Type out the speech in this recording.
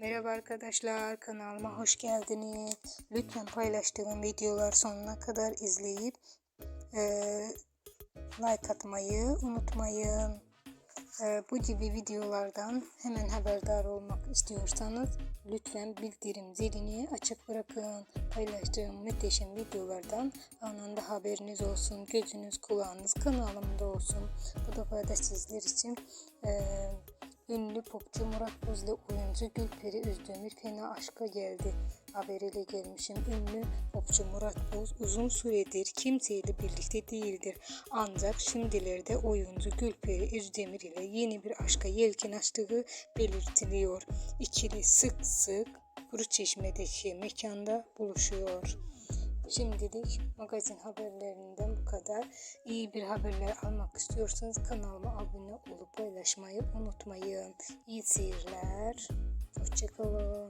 Merhaba arkadaşlar kanalıma hoş geldiniz. Lütfen paylaştığım videolar sonuna kadar izleyip e, like atmayı unutmayın. E, bu gibi videolardan hemen haberdar olmak istiyorsanız lütfen bildirim zilini açık bırakın. Paylaştığım muhteşem videolardan anında haberiniz olsun. Gözünüz kulağınız kanalımda olsun. Bu da sizler için e, Ünlü popçu Murat Boz ile oyuncu Gülperi Özdemir fena aşka geldi. Haberiyle gelmişim. Ünlü popçu Murat Boz uzun süredir kimseyle birlikte değildir. Ancak şimdilerde oyuncu Gülperi Özdemir ile yeni bir aşka yelken açtığı belirtiliyor. İkili sık sık Kuruçeşme'deki mekanda buluşuyor. Şimdilik magazin haberlerinden bu kadar. İyi bir haberler almak istiyorsanız kanalıma abone olup paylaşmayı unutmayın. İyi seyirler. Hoşçakalın.